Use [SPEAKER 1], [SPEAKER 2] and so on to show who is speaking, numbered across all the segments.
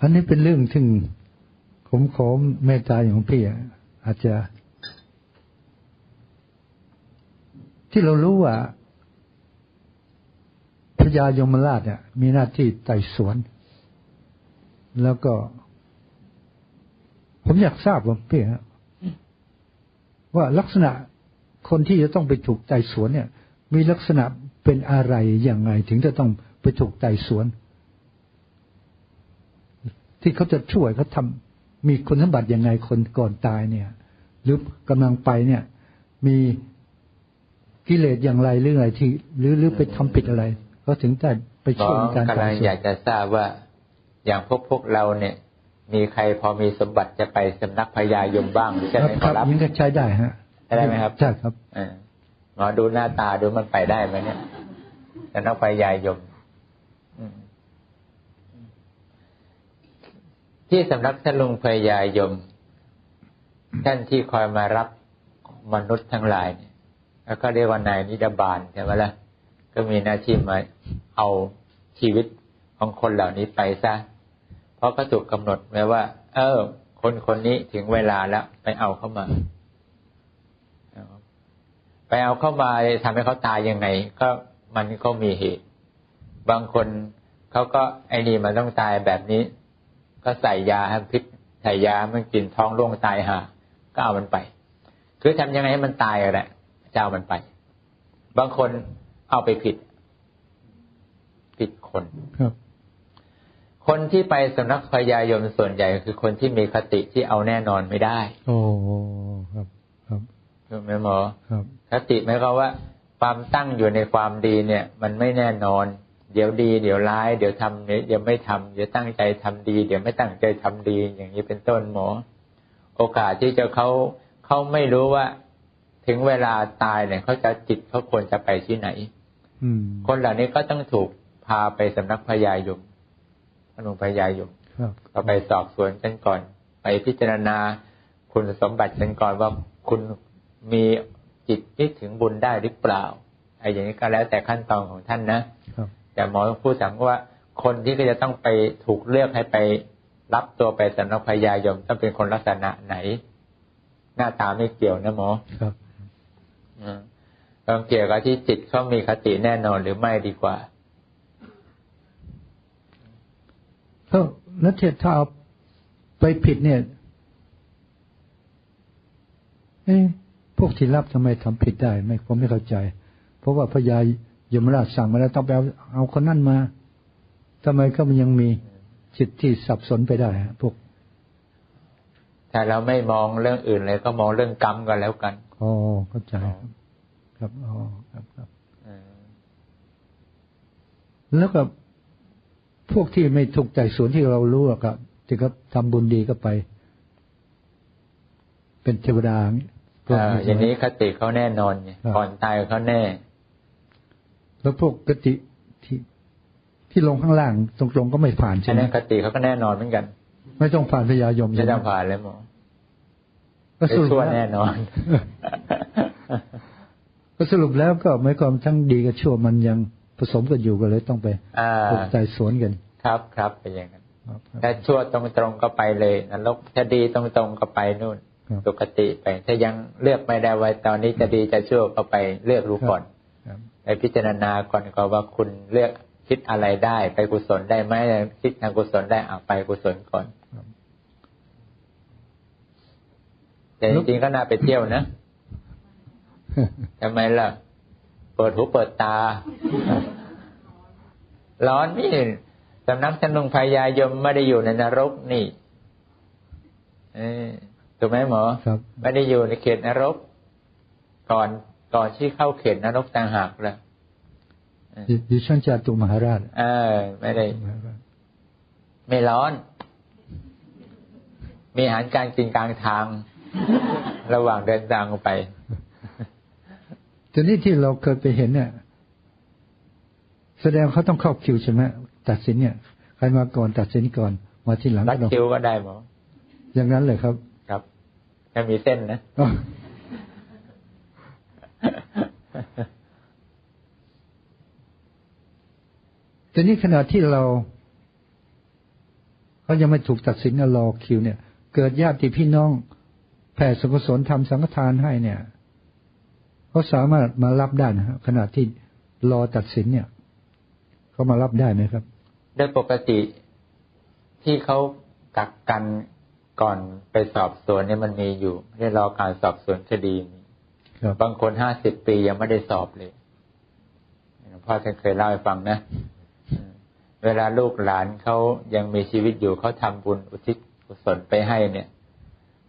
[SPEAKER 1] อันนี้เป็นเรื่องที่ผมขอเมตตาอย่างพี่อาจจะ ที่เรารู้ว่าพญายมราชเนี่ยมีหน้าที่ไต่สวน แล้วก็ ผมอยากทราบว่าพี่ฮะว่าลักษณะคนที่จะต้องไปถูกไต่สวนเนี่ย มีลักษณะเป็นอะไรอย่างไง ถึงจะต้องไปถูกไต่สวน ที่เขาจะช่วยเขาทำมีคุณสมบัติยังไงคนก่อนตายเนี่ย หรือกำลังไปเนี่ย มีกิเลสอย่างไรหรืออะไรที่ หรือหรือไปทำผิดอะไรเขาถึงได้ไป
[SPEAKER 2] หมอ
[SPEAKER 1] ช่วยในการ
[SPEAKER 2] กำลัง
[SPEAKER 1] ไต่สวน
[SPEAKER 2] อยากจะทราบว่าอย่างพวกพวกเราเนี่ย มีใครพอมีสมบัติจะไปสำนักพญายมบ้างใช่ไหม
[SPEAKER 1] ค
[SPEAKER 2] ข
[SPEAKER 1] รั
[SPEAKER 2] อบรับ
[SPEAKER 1] ยังก็ใช้ได้ฮะ
[SPEAKER 2] ได้ไหมครับ
[SPEAKER 1] ใช่ครับ
[SPEAKER 2] เออหมอดูหน้าตาดูมันไปได้ไหมเนี่ยสำนักพญายม อืม ที่สำนักท่านลุงพญายม ท่านที่คอยมารับมนุษย์ทั้งหลายเนี่ยแล้วก็เรียกว่านายนิดาบาลใช่ไหมล่ะก็มีหน้าที่มาเอาชีวิตของคนเหล่านี้ไปซะ เพราะก็ถูกกำหนดไว้ว่า เออ คนคนนี้ถึงเวลาแล้ว ไปเอาเข้ามา ไปเอาเข้ามาทำให้เขาตายยังไง ก็มันก็มีเหตุ บางคนเขาก็ไอ้นี่มันต้องตายแบบนี้ ก็ใส่ยาให้พิษใส่ยาให้มันกินท้องร่วงตายหาก็เอามันไป คือทำยังไงให้มันตายอะแหละจะเอามันไป บางคนเอาไปผิด ผิดคน
[SPEAKER 1] ครับ
[SPEAKER 2] คนที่ไปสำนักพญายมส่วนใหญ่คือคนที่มีคติที่เอาแน่นอนไม่ได้
[SPEAKER 1] โอ้ครับ ครับ
[SPEAKER 2] ถูกไหมหมอ
[SPEAKER 1] ครับ
[SPEAKER 2] คติหมายความว่า ความตั้งอยู่ในความดีเนี่ย มันไม่แน่นอน เดี๋ยวดี เดี๋ยวร้าย เดี๋ยวทำเดี๋ยวไม่ทำเดี๋ยวตั้งใจทำดี เดี๋ยวไม่ตั้งใจทำดี อย่างนี้เป็นต้นหมอ โอกาสที่จะเขาเขาไม่รู้ว่า ถึงเวลาตายเนี่ยเขาจะจิตเขาควรจะไปที่ไหน
[SPEAKER 1] อืม
[SPEAKER 2] คนเหล่านี้ก็ต้องถูกพาไปสำนักพญายมพระหลวงพญายม
[SPEAKER 1] ครับ
[SPEAKER 2] ก็ไปสอบสวนกันก่อน ไปพิจารณาคุณสมบัติกันก่อนว่าคุณมีจิตคิดถึงบุญได้หรือเปล่าไอ้อย่างนี้ก็แล้วแต่ขั้นตอนของท่านนะ
[SPEAKER 1] ครับ
[SPEAKER 2] แต่หมอพูดสั่งว่า คนที่ก็จะต้องไปถูกเลือกให้ไปรับตัวไปสำนักพญายมต้องเป็นคนลักษณะไหน หน้าตาไม่เกี่ยวนะหมอ
[SPEAKER 1] ครับ
[SPEAKER 2] อืมต้องเกี่ยวกับที่จิตเขามีคติแน่นอนหรือไม่ดีกว่า
[SPEAKER 1] แล้วแล้วเทียบถ้าเอาไปผิดเนี่ยเอ๊ะพวกที่รับทำไมทำผิดได้ ไม่ผมไม่เข้าใจ เพราะว่าพญาย มราชสั่งมาแล้วต้องไปเอาเอาคนนั้นมาทำไมก็มันยังมีจิตที่สับสนไปได้ฮะพวก
[SPEAKER 2] แต่เราไม่มองเรื่องอื่นเลย ก็มองเรื่องกรรมกันแล้วกัน
[SPEAKER 1] อ๋อเข้าใจครับครับอ๋อครับครับ
[SPEAKER 2] อืม
[SPEAKER 1] แล้วก็พวกที่ไม่ถูกใจสวนที่เรารู้อะครับที่เขาทำบุญดีก็ไป เป็นเทวดาอย่างนี้พวก
[SPEAKER 2] อ่าอย่างนี้คติเขาแน่นอนไง
[SPEAKER 1] ครับ
[SPEAKER 2] ก่อนตายเขาแน่
[SPEAKER 1] แล้วพวกกติที่ที่ลงข้างล่างตรงๆก็ไม่ผ่าน
[SPEAKER 2] อั
[SPEAKER 1] ใช่
[SPEAKER 2] น
[SPEAKER 1] ไหม
[SPEAKER 2] นั้นคติเขาก็แน่นอนเหมือนกัน
[SPEAKER 1] ไม่ต้องผ่านพญายม
[SPEAKER 2] ไม่
[SPEAKER 1] ใช่ไหม
[SPEAKER 2] ต้องผ่านเลยหมอ
[SPEAKER 1] ก็
[SPEAKER 2] ไม่
[SPEAKER 1] สรุป
[SPEAKER 2] ชั่ว
[SPEAKER 1] แล้ว
[SPEAKER 2] แน่นอน
[SPEAKER 1] ก็สรุปแล้วก็หมายความทั้งดีกับชั่วมันยังผสมกันอยู่กันเลยต้องไป
[SPEAKER 2] อ่า
[SPEAKER 1] ถูกใจสวนกัน
[SPEAKER 2] ครับครับเป็นอย่างนั้น
[SPEAKER 1] ครับครับ
[SPEAKER 2] ถ้าชั่วตรงๆก็ไปเลยนรกถ้าดีตรงๆก็ไปนู่น
[SPEAKER 1] ครับ
[SPEAKER 2] สุคติไป ถ้ายังเลือกไม่ได้ว่าตอนนี้จะดีจะชั่วก็ไปเลือกรู้ก่อน
[SPEAKER 1] ครับ
[SPEAKER 2] ไปพิจารณาก่อนก็ว่าคุณเลือกคิดอะไรได้ ไปกุศลได้ไหมคิดทางกุศลได้เอาไปกุศลก่อน
[SPEAKER 1] ครับ
[SPEAKER 2] แต่จริงๆก็น่าไปเที่ยวนะทำไมล่ะ เปิดหูเปิดตา ร้อนนี่สำนักท่านลุงพญายมไม่ได้อยู่ในนรกนี่เออถูกไหมหมอ
[SPEAKER 1] ครับ
[SPEAKER 2] ไม่ได้อยู่ในเขตนรก ก่อน ก่อนที่เข้าเขตนรกต่างหากแล้ว
[SPEAKER 1] ดิดิฉันจะตุมหาราช
[SPEAKER 2] เออไม่ได้
[SPEAKER 1] มหาราช
[SPEAKER 2] ไม่ร้อน มีอาหารการกินกลางทาง ระหว่างเดินทางออกไป
[SPEAKER 1] ทีนี้ที่เราเคยไปเห็นเนี่ย แสดงเขาต้องเข้าคิวใช่ไหมตัดสินเนี่ย ใครมาก่อนตัดสินก่อนมาทีหลัง
[SPEAKER 2] รัด
[SPEAKER 1] ก็ต้อง
[SPEAKER 2] คิวก็ได้หมอ
[SPEAKER 1] อย่างนั้นเลยครับ
[SPEAKER 2] ครับถ้ามีเส้นนะ
[SPEAKER 1] อ๋อทีนี้ขณะที่เราเขายังไม่ถูกตัดสินนะรอคิวเนี่ย เกิดญาติพี่น้องแผ่สุขสนทำสังฆทานให้เนี่ยเขาสามารถมารับได้นะขณะที่รอตัดสินเนี่ยเขามารับได้ไหมครับ
[SPEAKER 2] โดยปกติที่เขากักกันก่อนไปสอบสวนเนี่ยมันมีอยู่เรียกรอการสอบสวนคดีมี
[SPEAKER 1] บา
[SPEAKER 2] งคนห้าสิบปียังไม่ได้สอบเลยหลวงพ่อท่านเคยเล่าให้ฟังนะ เวลาลูกหลานเขายังมีชีวิตอยู่เขาทำบุญอุทิศกุศลไปให้เนี่ย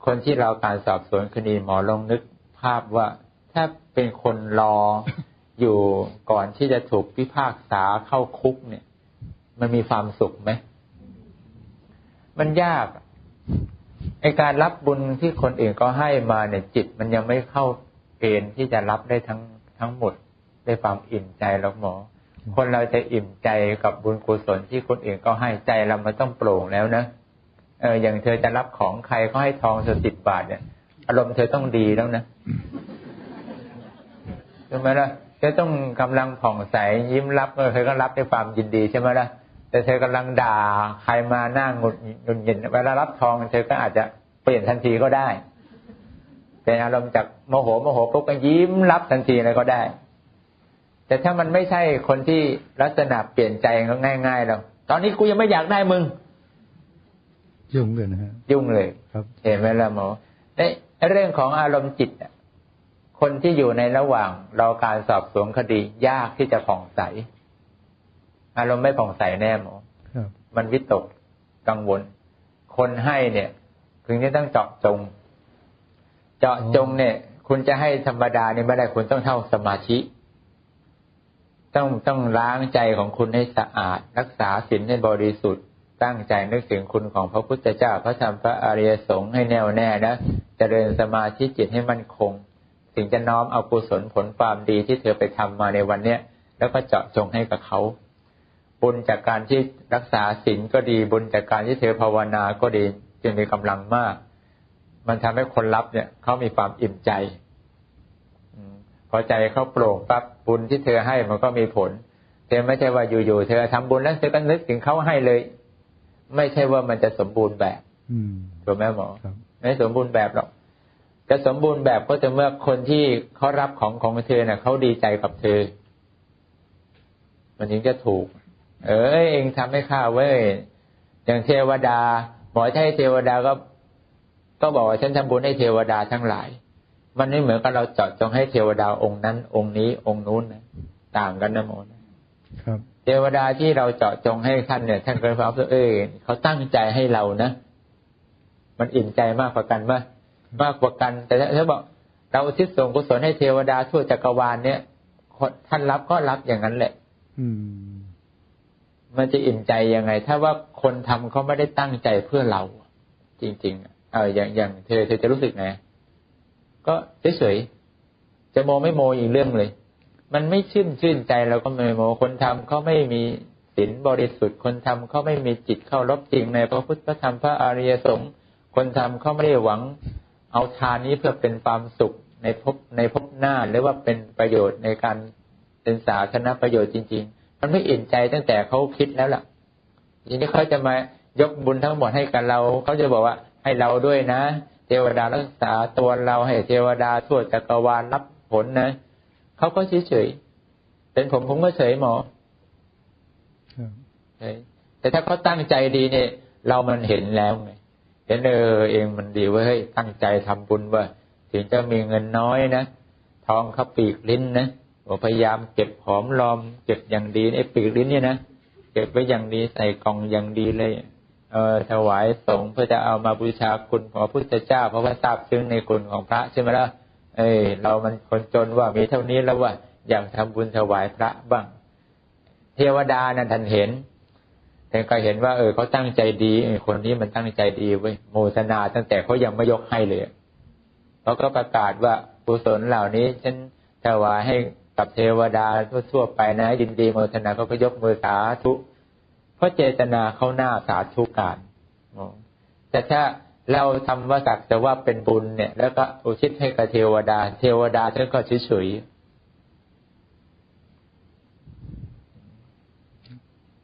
[SPEAKER 2] คนที่เรอการสอบสวนคดีหมอลงนึกภาพว่า ถ้าเป็นคนรออยู่ก่อนที่จะถูกพิพากษาเข้าคุกเนี่ย มันมีความสุขไหม มันยากอะไอการรับบุญที่คนอื่นก็ให้มาเนี่ยจิตมันยังไม่เข้า เกณฑ์ที่จะรับได้ทั้งทั้งหมดได้ความอิ่มใจหรอกหมอ คนเราจะอิ่มใจกับบุญกุศลที่คนอื่นก็ให้ใจเรามันต้องโปร่งแล้วนะเอออย่างเธอจะรับของใครเขาให้ทองเธอสิบบาทเนี่ย อารมณ์เธอต้องดีแล้วนะใช่ไหมล่ะเธอต้องกำลังผ่องใสยิ้มรับเออเธอก็รับด้วยความยินดีใช่ไหมล่ะแต่เธอกำลังด่าใครมาหน้าหงุดหงิดหงุดหงิดเวลารับทอง เธอก็อาจจะเปลี่ยนทันทีก็ได้ เป็นอารมณ์จากโมโหโมโหปุ๊บก็ยิ้มรับทันทีเลยก็ได้ แต่ถ้ามันไม่ใช่คนที่ลักษณะเปลี่ยนใจก็ง่ายๆแล้วตอนนี้กูยังไม่อยากได้มึง
[SPEAKER 1] ยุ่งเลยนะฮะ
[SPEAKER 2] ยุ่งเลย
[SPEAKER 1] ครับ
[SPEAKER 2] เห็นไหมล่ะหมอในเรื่องของอารมณ์จิตอะคนที่อยู่ในระหว่างรอการสอบสวนคดียากที่จะผ่องใส อารมณ์ไม่ผ่องใสแน่หมอ
[SPEAKER 1] ครับ
[SPEAKER 2] มันวิตกกังวล คนให้เนี่ย ถึงจะต้องเจาะจง เจาะจงเนี่ย คุณจะให้ธรรมดาเนี่ยไม่ได้คุณต้องเท่าสมาธิ ต้องต้องล้างใจของคุณให้สะอาด รักษาศีลให้บริสุทธิ์ตั้งใจนึกถึงคุณของพระพุทธเจ้า พระธรรมพระอริยสงฆ์ให้แน่วแน่นะเจริญสมาธิจิตให้มั่นคง ถึงจะน้อมเอากุศลผลความดีที่เธอไปทำมาในวันเนี้ยแล้วก็เจาะจงให้กับเขาบุญจากการที่รักษาศีลก็ดีบุญจากการที่เธอภาวนาก็ดีจึงมีกำลังมาก มันทำให้คนรับเนี่ยเขามีความอิ่มใจอืมพอใจเขาโปร่งปั๊บบุญที่เธอให้มันก็มีผลเธอไม่ใช่ว่าอยู่ๆเธอทำบุญแล้วเธอก็นึกถึงเขาให้เลย ไม่ใช่ว่ามันจะสมบูรณ์แบบ
[SPEAKER 1] อืม
[SPEAKER 2] ถูกไหมหมอ
[SPEAKER 1] ครับ
[SPEAKER 2] ไม่สมบูรณ์แบบหรอกจะสมบูรณ์แบบก็จะเมื่อคนที่เขารับของของเธอเน่ะเขาดีใจกับเธอ มันถึงจะถูก เออเองทำให้ข้าเว้ยอย่างเทวดา หมอจะให้เทวดาก็ ก็บอกว่าฉันทำบุญให้เทวดาทั้งหลาย มันไม่เหมือนกับเราเจาะจงให้เทวดาองค์นั้น องค์นี้องค์นู้นนะต่างกันนะหมอนะ
[SPEAKER 1] ครับ
[SPEAKER 2] เทวดาที่เราเจาะจงให้ท่านเนี่ยท่านก็ความรู้สึกเออเขาตั้งใจให้เรานะมันอิ่มใจมากกว่ากันมากมากกว่ากัน แต่ถ้าบอกเราอุทิศส่วนกุศลให้เทวดาทั่วจักรวาลเนี่ยคนท่านรับก็รับอย่างนั้นแหละ
[SPEAKER 1] อืม
[SPEAKER 2] มันจะอิ่มใจยังไง ถ้าว่าคนทำเขาไม่ได้ตั้งใจเพื่อเรา จริงๆอะ เอออย่างอย่างเธอเธอจะรู้สึกไงก็เฉยๆจะโมไม่โมอีกเรื่องเลย มันไม่ชื่นชื่นใจเราก็ไม่โมคนทำเขาไม่มีศีลบริสุทธิ์คนทำเขาไม่มีจิตเข้ารบจริงในพระพุทธธรรมพระอริยสงฆ์คนทำเขาไม่ได้หวังเอาทานนี้เพื่อเป็นความสุขในภพในภพหน้าหรือว่าเป็นประโยชน์ในการเป็นสาธารณประโยชน์จริง ๆ มันไม่อิ่มใจตั้งแต่เขาคิดแล้วล่ะทีนี้เขาจะมายกบุญทั้งหมดให้กับเราเขาจะบอกว่า ให้เราด้วยนะ เทวดารักษาตัวเราให้เทวดาทั่วจักรวาลรับผลนะเขาก็เฉยๆเป็นผมผมก็เฉยหมอ
[SPEAKER 1] ครับ
[SPEAKER 2] เฉยแต่ถ้าเขาตั้งใจดีเนี่ย เรามันเห็นแล้วไงเห็นเออเองมันดีเว่าเฮ้ยตั้งใจทำบุญว่า ถึงจะมีเงินน้อยนะทองเขาปีกลิ้นนะผมพยายามเก็บหอมรอม เก็บอย่างดีไอ้ปีกลิ้นเนี่ยนะเก็บไว้อย่างดีใส่กล่องอย่างดีเลย เออถวายสงฆ์เพื่อจะเอามาบูชาคุณของพระพุทธเจ้า เพราะว่าทราบซึ้งในคุณของพระใช่ไหมล่ะเอ้ยเรามันคนจนว่ามีเท่านี้แล้วว่าอยากทำบุญถวายพระบ้าง เทวดานั้นท่านเห็นท่านก็เห็นว่า เออเขาตั้งใจดีคนนี้มันตั้งใจดีเว้ยโมทนาตั้งแต่เขายังไม่ยกให้เลยเขาก็ประกาศว่ากุศลเหล่านี้ ฉันถวายให้กับเทวดาทั่วๆไปนะยินดีโมทนาเขาก็ยกมือสาธุ เพราะเจตนาเขาหน้าสาธุการอ๋อแต่ถ้าเราทำว่าสักแต่ว่าเป็นบุญเนี่ย แล้วก็อุทิศให้กับเทวดา เทวดาท่านก็เฉยๆ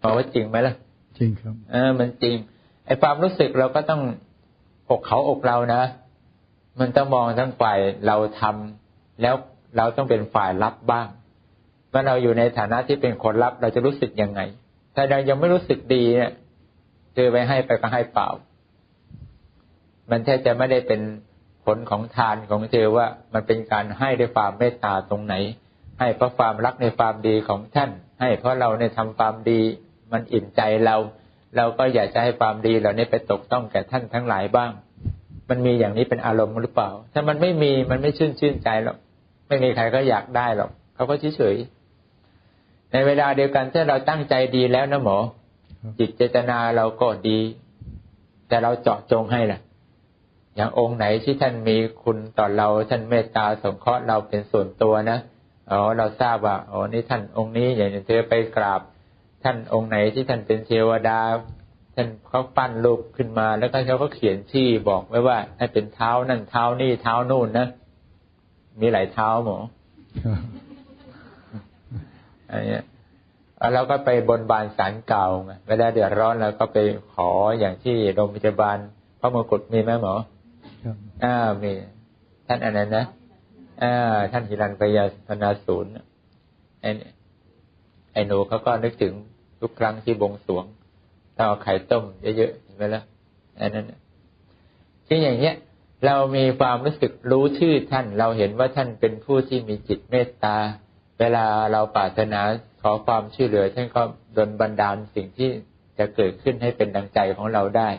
[SPEAKER 2] บอกว่าจริงไหมล่ะ
[SPEAKER 1] จริงครับ
[SPEAKER 2] เออ มันจริง ไอ้ความรู้สึกเราก็ต้องอกเขาอกเรานะ มันต้องมองทั้งฝ่ายเราทำแล้วเราต้องเป็นฝ่ายรับบ้างเมื่อเราอยู่ในฐานะที่เป็นคนรับเราจะรู้สึกยังไง ถ้าเรายังไม่รู้สึกดีเนี่ยเจอไปให้ไปก็ให้เปล่า มันแทบจะไม่ได้เป็นผลของทานของเธอว่ามันเป็นการให้ด้วยความเมตตาตรงไหน ให้เพราะความรักในความดีของท่าน ให้เพราะเราในทำความดี มันอิ่มใจเรา เราก็อยากจะให้ความดีเหล่านี้ไปตกต้องแก่ท่านทั้งหลายบ้าง มันมีอย่างนี้เป็นอารมณ์หรือเปล่า ถ้ามันไม่มีมันไม่ชื่นชื่นใจหรอกไม่มีใครก็อยากได้หรอกเขาก็เฉยๆ ในเวลาเดียวกันถ้าเราตั้งใจดีแล้วนะหมอ จิตเจตนาเราก็ดี แต่เราเจาะจงให้ล่ะ อย่างองค์ไหนที่ท่านมีคุณต่อเราท่านเมตตาสงเคราะห์เราเป็นส่วนตัวนะอ๋อเราทราบว่าอ๋อนี่ท่านองค์นี้อย่างเธอไปกราบ ท่านองค์ไหนที่ท่านเป็นเทวดา ท่านเขาปั้นรูปขึ้นมา แล้วก็เขาก็เขียนชื่อบอกไว้ว่าให้เป็นเท้านั่นเท้านี่เท้านู่นนะมีหลายเท้าหมอ อะไรเงี้ยเราก็ไปบนบานสารเก่าไงเวลาเดือดร้อนเราก็ไปขออย่างที่โรงพยาบาลพระมงกุฎมีไหมหมออ่ามี ท่านอันนั้นนะอ่าท่านฮิรันพยาธนาศูนย์ไอ้ไอ้หนูเขาก็นึกถึงทุกครั้งที่บงสวงถ้าเอาไข่ต้มเยอะๆเห็นไหมล่ะอันนั้นที่อย่างเงี้ย เรามีความรู้สึกรู้ชื่อท่าน เราเห็นว่าท่านเป็นผู้ที่มีจิตเมตตา เวลาเราปรารถนาขอความช่วยเหลือท่านก็ดลบันดาลสิ่งที่จะเกิดขึ้นให้เป็นดังใจของเราได้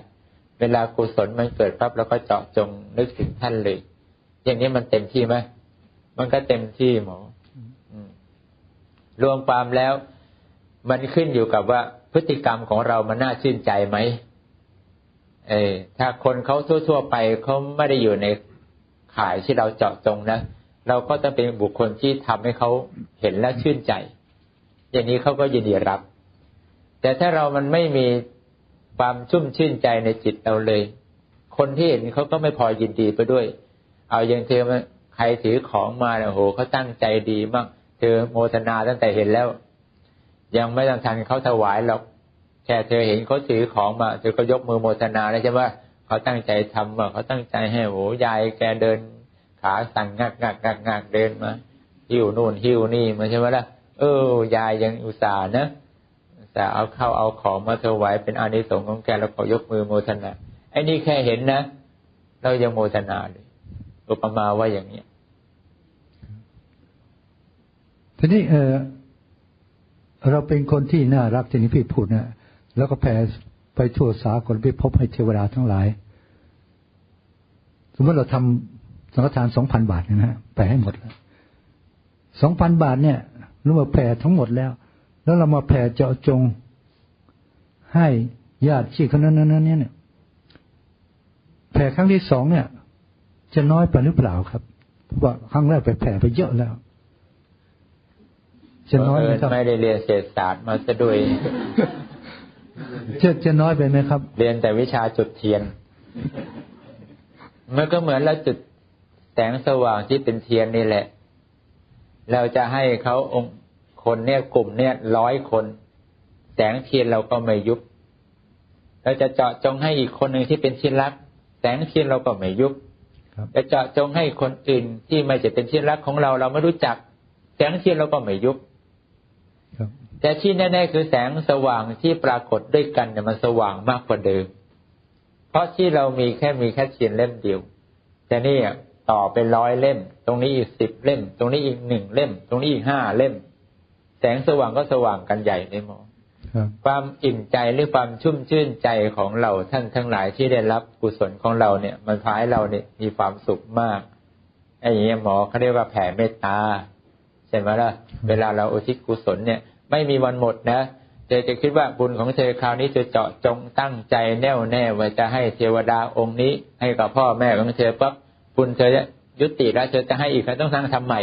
[SPEAKER 2] เวลากุศลมันเกิดปั๊บเราก็เจาะจงนึกถึงท่านเลย อย่างนี้มันเต็มที่ไหมมันก็เต็มที่หมอรวมความแล้ว มันขึ้นอยู่กับว่าพฤติกรรมของเรามันน่าชื่นใจไหมเออถ้าคนเขาทั่ว ๆ ไปเขาไม่ได้อยู่ในข่ายที่เราเจาะจงนะ เราก็จะเป็นบุคคลที่ทำให้เขาเห็นและชื่นใจ อย่างนี้เขาก็ยินดีรับ แต่ถ้าเรามันไม่มีความชุ่มชื่นใจในจิตเราเลย คนที่เห็นเขาก็ไม่พอยินดีไปด้วย เอาอย่างเธอมาใครถือของมาเนี่ยโหเขาตั้งใจดีมากเธอโมทนาตั้งแต่เห็นแล้ว ยังไม่ต้องทันเขาถวายหรอกแค่เธอเห็นเขาถือของมาเธอก็ยกมือโมทนาแล้วใช่ไหมเขาตั้งใจทำว่าเขาตั้งใจให้โหยายแกเดิน ขาสั่นงักงักงักงักเดินมาหิ้วนู่นหิ้วนี่มาใช่ไหมล่ะเออยายยังอุตส่าห์นะแต่เอาเข้าเอาของมาถวายเป็นอานิสงส์ของแกเราขอยกมือโมทนาไอ้นี่แค่เห็นนะเรายังโมทนาเลยอุปมาว่าอย่างนี้
[SPEAKER 1] ทีนี้เออเราเป็นคนที่น่ารักทีนี้พี่พูดนะแล้วก็แผ่ไปทั่วสากลไปพบให้เทวดาทั้งหลาย สมมติเราทำ สังฆทานสองพันบาทนะฮะแผ่ให้หมดแล้วสองพันบาทเนี่ยรู้ว่าแผ่ทั้งหมดแล้ว แล้วเรามาแผ่เจาะจงให้ญาติที่คนนั้นนั้นเนี่ยแผ่ครั้งที่สองเนี่ย จะน้อยไปหรือเปล่าครับเพราะว่าครั้งแรกไปแผ่ไปเยอะแล้ว
[SPEAKER 2] จะน้อยไหมครับไม่ได้เรียนเศรษฐศาสตร์มาซะด้วย
[SPEAKER 1] จะจะน้อยไปไหมครับ
[SPEAKER 2] เรียนแต่วิชาจุดเทียนมันก็เหมือนเราจุด แสงสว่างที่เป็นเทียนนี่แหละ เราจะให้เขาองค์คนเนี่ยกลุ่มเนี่ยร้อยคน แสงเทียนเราก็ไม่ยุบ เราจะเจาะจงให้อีกคนหนึ่งที่เป็นชิ้นรัก แสงเทียนเราก็ไม่ยุบจะเจาะจงให้คนอื่นที่ไม่จะเป็นชิ้นรักของเราเราไม่รู้จัก แสงเทียนเราก็ไม่ยุบแต่ที่แน่ ๆ คือแสงสว่างที่ปรากฏด้วยกันเนี่ยมันสว่างมากกว่าเดิม เพราะที่เรามีแค่มีแค่เทียนเล่มเดียว แต่นี่ ต่อเป็นร้อยเล่ม ตรงนี้อีกสิบเล่ม ตรงนี้อีกหนึ่งเล่ม ตรงนี้อีกห้าเล่ม แสงสว่างก็สว่างกันใหญ่ในหมอความอิ่มใจหรือความชุ่มชื่นใจของเราท่านทั้งหลายที่ได้รับกุศลของเราเนี่ย มันพาให้เราเนี่ยมีความสุขมากไอ้อย่างนี้หมอเขาเรียกว่าแผ่เมตตาใช่ไหมล่ะเวลาเราอุทิศกุศลเนี่ย ไม่มีวันหมดนะเธอจะคิดว่าบุญของเธอคราวนี้เธอเจาะจงตั้งใจแน่วแน่ว่าจะให้เทวดาองค์นี้ ให้กับพ่อแม่ของเธอปั๊บ บุญเธอจะยุติแล้วเธอจะให้อีกเธอต้องสร้างทำใหม่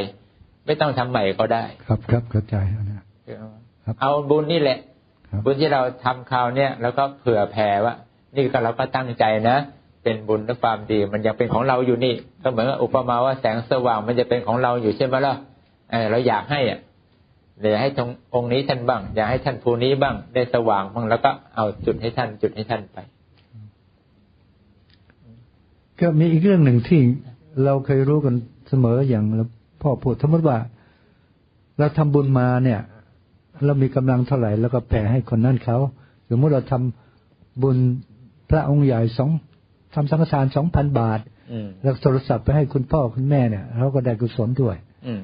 [SPEAKER 2] ไม่ต้องทำใหม่ก็ได้
[SPEAKER 1] ครับครับเข้าใจนะ
[SPEAKER 2] เอาบุญนี่แหละ บุญที่เราทำคราวเนี้ยแล้วก็เผื่อแผ่ว่า นี่ก็เราก็ตั้งใจนะเป็นบุญและความดี มันยังเป็นของเราอยู่นี่ ก็เหมือนอุปมาว่าแสงสว่างมันจะเป็นของเราอยู่ใช่ไหมล่ะเราอยากให้อะเดี๋ยวให้ตรงองค์นี้ท่านบ้าง อยากให้ท่านภูนี้บ้างได้สว่างบ้างแล้วก็เอาจุดให้ท่านจุดให้ท่านไป
[SPEAKER 1] ก็มีอีกเรื่องหนึ่งที่เราเคยรู้กันเสมออย่างพ่อพูดสมมติว่า เราทำบุญมาเนี่ย เรามีกำลังเท่าไหร่แล้วก็แผ่ให้คนนั้นเขาสมมติเราทำบุญพระองค์ใหญ่สองทำสังฆทานสองพันบาท
[SPEAKER 2] อืม
[SPEAKER 1] แล้วโทรศัพท์ไปให้คุณพ่อคุณแม่เนี่ยเขาก็ได้กุศลด้วย
[SPEAKER 2] อืม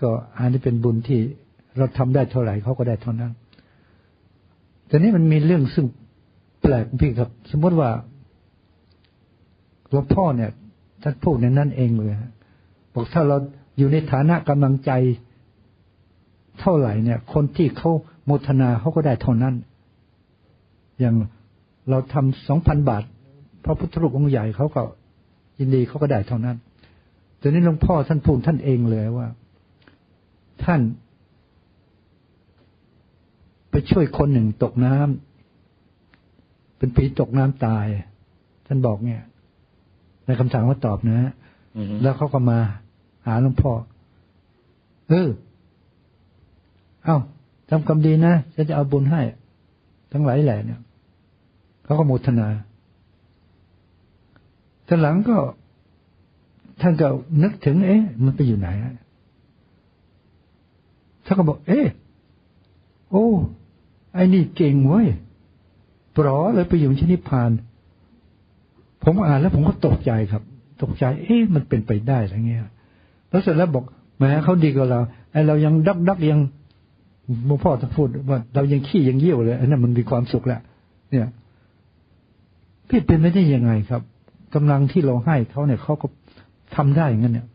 [SPEAKER 1] ก็อันนี้เป็นบุญที่เราทำได้เท่าไหร่เขาก็ได้เท่านั้นแต่นี้มันมีเรื่องซึ่งแปลกพี่ครับ สมมติว่าห ลวงพ่อเนี่ยท่านพูดในนั้นเองเลยฮะบอกถ้าเราอยู่ในฐานะกำลังใจเท่าไหร่เนี่ย คนที่เขาโมทนาเขาก็ได้เท่านั้น อย่างเราทำสองพันบาท พระพุทธรูปองค์ใหญ่เขาก็ยินดีเขาก็ได้เท่านั้นแต่นี้หลวงพ่อท่านพูดท่านเองเลยว่า ท่าน ไปช่วยคนหนึ่งตกน้ำเป็นผีตกน้ำตาย ท่านบอกเนี่ย ในคำถามว่าตอบนะฮะ
[SPEAKER 2] อืม
[SPEAKER 1] แล้วเขาก็มาหาหลวงพ่อเออเอ้าทำความดีนะฉันจะเอาบุญให้ ทั้งหลายแหล่เนี่ยเขาก็โมทนาตอนหลังก็ท่านก็นึกถึง เอ๊ะ มันไปอยู่ไหนอะท่านก็บอก เอ๊ะ โอ้ ไอ้นี่เก่งเว้ยปลอเลยไปอยู่ที่นิพพาน ผมอ่านแล้วผมก็ตกใจครับ ตกใจ เอ๊ะมันเป็นไปได้อะไรเงี้ย แล้วเสร็จแล้วบอกแหมเขาดีกว่าเราไอ้เรายังดักดักยังหลวงพ่อจะพูดว่า เรายังขี้ยังเยี่ยวเลยอันนั้นมันมีความสุขแหละเนี่ยพี่เป็นไม่ได้ยังไงครับกำลังที่เราให้เขาเนี่ยเขาก็ทำได้อย่างนั้นเนี่ย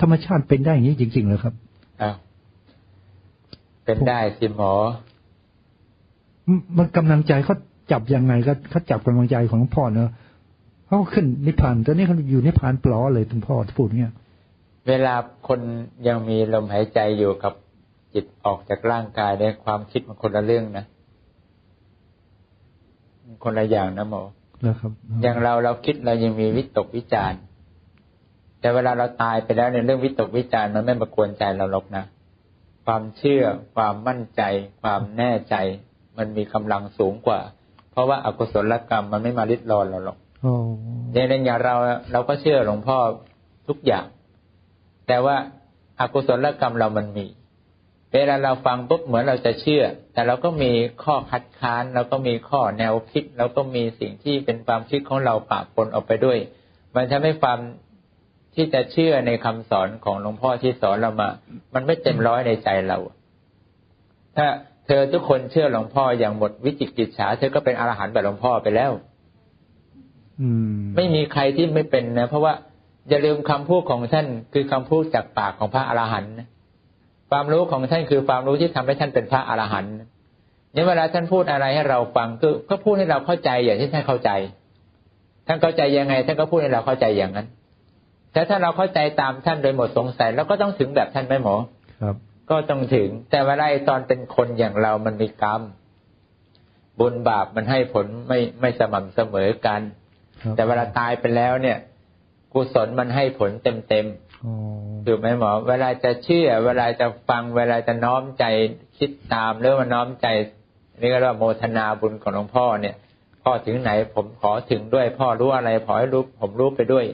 [SPEAKER 1] ธรรมชาติเป็นได้อย่างนี้จริงๆเลยครับ
[SPEAKER 2] อ้าวเป็นได้สิหมอ
[SPEAKER 1] มมันกำลังใจเขาจับยังไงก็เขาจับกำลังใจของหลวงพ่อเนอะ เขาก็ขึ้นนิพพานตอนนี้เขาอยู่นิพพานปลอเลยหลวงพ่อพูดเงี้ย
[SPEAKER 2] เวลาคนยังมีลมหายใจอยู่กับจิตออกจากร่างกายในยความคิดมันคนละเรื่องนะมันคนละอย่างนะหมอ
[SPEAKER 1] แล้วครับ
[SPEAKER 2] อย่างเราเราคิดเรายังมีวิตกวิจารณ์แต่เวลาเราตายไปแล้วในยเรื่องวิตกวิจารณ์มันไม่มากวนใจเราหรอกนะความเชื่อ ความมั่นใจ ความแน่ใจ มันมีกำลังสูงกว่า เพราะว่าอากุศลกรรมมันไม่มาลิดรอนเราหรอก
[SPEAKER 1] โอ้
[SPEAKER 2] ในเรื่องอย่างเราเราก็เชื่อหลวงพ่อทุกอย่าง แต่ว่าอากุศลกรรมเรามันมี เวลาเราฟังปุ๊บเหมือนเราจะเชื่อ แต่เราก็มีข้อคัดค้านเราก็มีข้อแนวคิดเราก็มีสิ่งที่เป็นความคิดของเราปะปนออกไปด้วย มันทำให้ความที่จะเชื่อในคำสอนของหลวงพ่อที่สอนเรามา มันไม่เต็มร้อยในใจเรา ถ้าเธอทุกคนเชื่อหลวงพ่ออย่างหมดวิจิกิจฉาเธอก็เป็นอรหันต์แบบหลวงพ่อไปแล้ว ไม่มีใครที่ไม่เป็นนะ เพราะว่าอย่าลืมคำพูดของท่านคือคำพูดจากปากของพระอรหันต์นะความรู้ของท่านคือความรู้ที่ทำให้ท่านเป็นพระอรหันต์เนี่ยเวลาท่านพูดอะไรให้เราฟังก็ก็พูดให้เราเข้าใจอย่างที่ท่านเข้าใจ ท่านเข้าใจยังไง ท่านก็พูดให้เราเข้าใจอย่างนั้นแต่ถ้าเราเข้าใจตามท่านโดยหมดสงสัยเราก็ต้องถึงแบบท่านไหมหมอ
[SPEAKER 1] ครับ
[SPEAKER 2] ก็ต้องถึง แต่เวลาไอ้ตอนเป็นคนอย่างเรามันมีกรรมบุญบาปมันให้ผลไม่ไม่สม่ำเสมอกัน
[SPEAKER 1] ครับ
[SPEAKER 2] แต่เวลาตายไปแล้วเนี่ย กุศลมันให้ผลเต็มเต็ม
[SPEAKER 1] โอ้
[SPEAKER 2] ๆถูกไหมหมอ เวลาจะเชื่อ เวลาจะฟัง เวลาจะน้อมใจคิดตามหรือว่าน้อมใจนี่ก็เรียกว่าโมทนาบุญของหลวงพ่อเนี่ย พ่อถึงไหนผมขอถึงด้วย พ่อรู้อะไรขอให้รู้ผมรู้ไปด้วย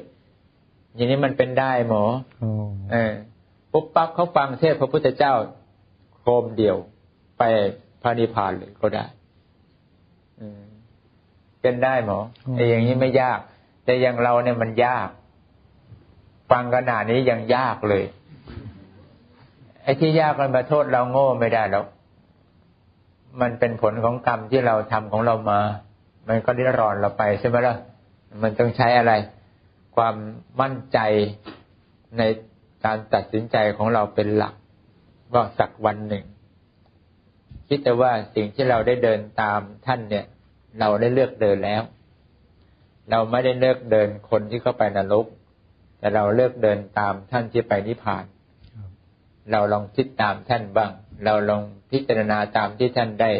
[SPEAKER 2] อย่างนี้มันเป็นได้หมอ
[SPEAKER 1] โอ้
[SPEAKER 2] เออปุ๊บปั๊บเขาฟังเทศพระพุทธเจ้าโครมเดียวไปพระนิพพานเลยก็ได้ อืม เป็นได้หมอไอ้อย่างนี้ไม่ยาก แต่อย่างเราเนี่ยมันยาก ฟังขนาดนี้ยังยากเลย ไอ้ที่ยากมันมาโทษเราโง่ไม่ได้แล้ว มันเป็นผลของกรรมที่เราทำของเรามา มันก็ริดรอนเราไปใช่ไหมล่ะ มันต้องใช้อะไร ความมั่นใจในการตัดสินใจของเราเป็นหลัก ว่าสักวันหนึ่งคิดแต่ว่าสิ่งที่เราได้เดินตามท่านเนี่ย เราได้เลือกเดินแล้ว เราไม่ได้เลือกเดินคนที่เข้าไปนรก แต่เราเลือกเดินตามท่านที่ไปนิพพาน เราลองคิดตามท่านบ้าง เราลองพิจารณาตามที่ท่านได้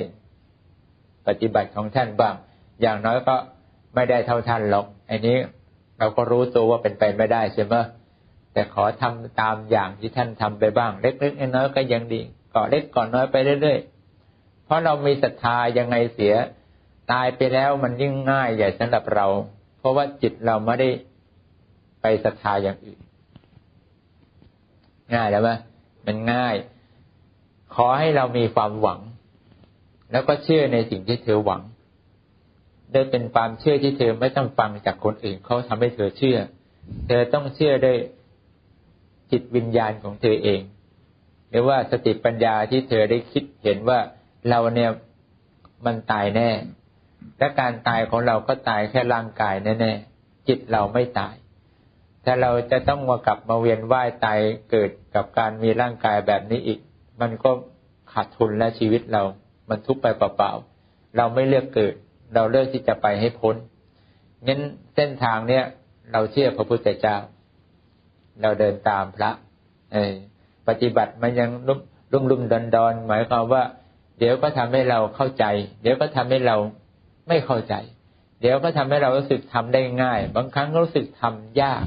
[SPEAKER 2] ปฏิบัติของท่านบ้าง อย่างน้อยก็ไม่ได้เท่าท่านหรอกอันนี้เราก็รู้ตัวว่าเป็นไปไม่ได้ใช่ไหมแต่ขอทำตามอย่างที่ท่านทำไปบ้าง เล็กๆน้อยๆก็ยังดีก่อเล็กก่อนน้อยไปเรื่อยๆเพราะเรามีศรัทธายังไงเสีย ตายไปแล้วมันยิ่งง่ายใหญ่สำหรับเรา เพราะว่าจิตเราไม่ได้ไปศรัทธาอย่างอื่น ง่ายแล้วไหมมันง่าย ขอให้เรามีความหวัง แล้วก็เชื่อในสิ่งที่เธอหวัง ได้เป็นความเชื่อที่เธอไม่ต้องฟังจากคนอื่นเขาทำให้เธอเชื่อ เธอต้องเชื่อด้วยจิตวิญญาณของเธอเอง หรือว่าสติปัญญาที่เธอได้คิดเห็นว่าเราเนี่ยมันตายแน่ และการตายของเราก็ตายแค่ร่างกายแน่ๆจิตเราไม่ตาย ถ้าเราจะต้องมากลับมาเวียนว่ายตายเกิดกับการมีร่างกายแบบนี้อีก มันก็ขาดทุนและชีวิตเรา มันทุกไปเปล่าๆ เราไม่เลือกเกิด เราเลือกที่จะไปให้พ้นงั้นเส้นทางเนี้ยเราเชื่อพระพุทธเจ้า เราเดินตามพระ เอปฏิบัติมันยังลุ่มลุ่มดอนดอนหมายความว่า เดี๋ยวก็ทำให้เราเข้าใจ เดี๋ยวก็ทำให้เรา ไม่เข้าใจ เดี๋ยวก็ทำให้เรารู้สึกทำได้ง่าย บางครั้งก็รู้สึกทำยาก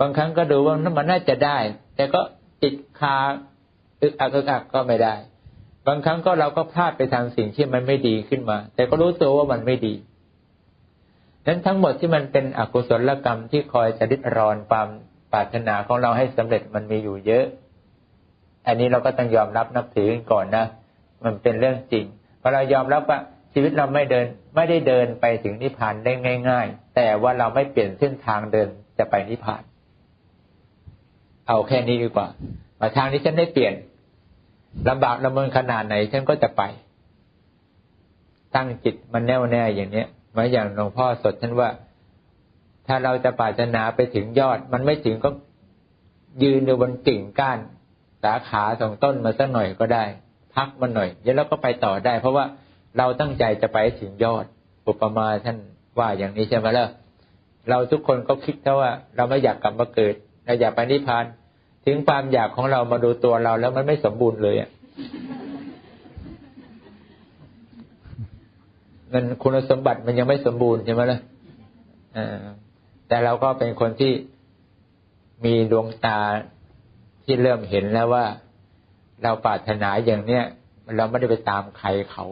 [SPEAKER 2] บางครั้งก็ดูว่ามันน่าจะได้ แต่ก็ติดคาอึกอักอึกอักก็ไม่ได้ บางครั้งก็เราก็พลาดไปทางสิ่งที่มันไม่ดีขึ้นมา แต่ก็รู้ตัวว่ามันไม่ดีนั้นทั้งหมดที่มันเป็นอกุศลกรรมที่คอยจะดิดรอนความปรารถนาของเราให้สำเร็จมันมีอยู่เยอะ อันนี้เราก็ต้องยอมรับนับถือกันก่อนนะ มันเป็นเรื่องจริงพอเรายอมรับว่า ชีวิตเราไม่เดินไม่ได้เดินไปถึงนิพพานได้ง่าย ๆ แต่ว่าเราไม่เปลี่ยนเส้นทางเดินจะไปนิพพาน เอาแค่นี้ดีกว่า มาทางนี้ฉันได้เปลี่ยนลำบากลำเมินขนาดไหนฉันก็จะไป ตั้งจิตมันแน่วแน่อย่างเนี้ยมือย่างหลวงพ่อสดท่านว่า ถ้าเราจะปรารถนาไปถึงยอด มันไม่ถึงก็ยืนอยู่บนกิ่งก้านสาขาสองต้นมาสักหน่อยก็ได้ พักมันหน่อยเดี๋ยวเราก็ไปต่อได้ เพราะว่า เราตั้งใจจะไปถึงยอดอุปมาท่านว่าอย่างนี้ใช่ไหมล่ะเราทุกคนก็คิดแค่ว่า เราไม่อยากกลับมาเกิดเราอยากไปนิพพาน ถึงความอยากของเรามาดูตัวเราแล้วมันไม่สมบูรณ์เลยอะมันคุณสมบัติมันยังไม่สมบูรณ์ใช่ไหมล่ะแต่เราก็เป็นคนที่มีดวงตาที่เริ่มเห็นแล้วว่า เราปรารถนาอย่างเนี้ยเราไม่ได้ไปตามใครเขา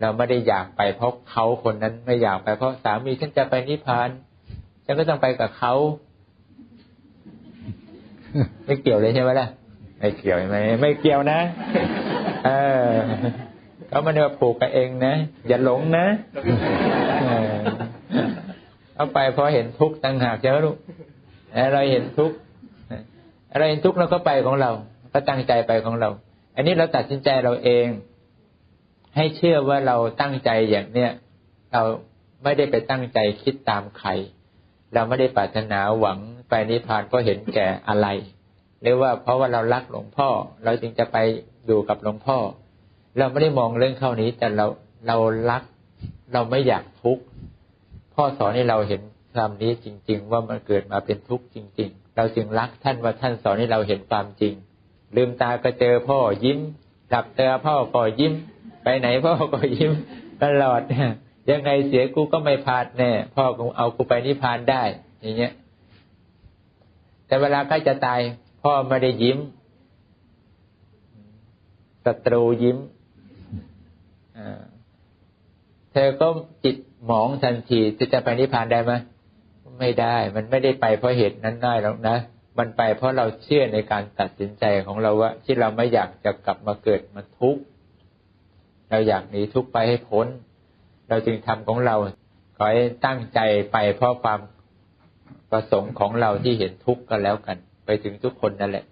[SPEAKER 2] เราไม่ได้อยากไปเพราะเขาคนนั้นไม่อยากไปเพราะสามีฉันจะไปนิพพานฉันก็ต้องไปกับเขาไม่เกี่ยวเลยใช่ไหมล่ะไม่เกี่ยวใช่ไหมไม่เกี่ยวนะ เออเขาไม่ได้มาผูกกันเองนะอย่าหลงนะเอาไปเพราะเห็นทุกข์ต่างหากใช่ไหมลูกเราเห็นทุกข์เราเห็นทุกข์เราก็ไปของเรา ก็ตั้งใจไปของเรา อันนี้เราตัดสินใจเราเอง ให้เชื่อว่าเราตั้งใจอย่างเนี้ยเราไม่ได้ไปตั้งใจคิดตามใคร เราไม่ได้ปรารถนาหวังไปนิพพานเพราะเห็นแก่อะไร หรือว่าเพราะว่าเรารักหลวงพ่อ เราจึงจะไปอยู่กับหลวงพ่อ เราไม่ได้มองเรื่องเข้านี้ แต่เราเรารัก เราไม่อยากทุกข์พ่อสอนให้เราเห็นคำนี้จริง ๆ ว่ามันเกิดมาเป็นทุกข์จริง ๆ เราจึงรักท่านว่าท่านสอนให้เราเห็นความจริง ลืมตาก็เจอพ่อยิ้มหลับตาพ่อก็ยิ้ม ไปไหนพ่อก็ยิ้มตลอดยังไงเสียกูก็ไม่พลาดแน่พ่อคงเอากูไปนิพพานได้ อย่างเงี้ย แต่เวลาใกล้จะตาย พ่อไม่ได้ยิ้มศัตรูยิ้มเธอก็จิตหมองทันทีจะจะไปนิพพานได้ไหมไม่ได้ มันไม่ได้ไปเพราะเหตุนั้นได้หรอกนะมันไปเพราะเราเชื่อในการตัดสินใจของเราว่า ที่เราไม่อยากจะกลับมาเกิดมาทุกข์ เราอยากหนีทุกข์ไปให้พ้น เราจึงทำของเราขอให้ตั้งใจไปเพราะความประสงค์ของเราที่เห็นทุกข์กันแล้วกัน ไปถึงทุกคนนั่นแหละ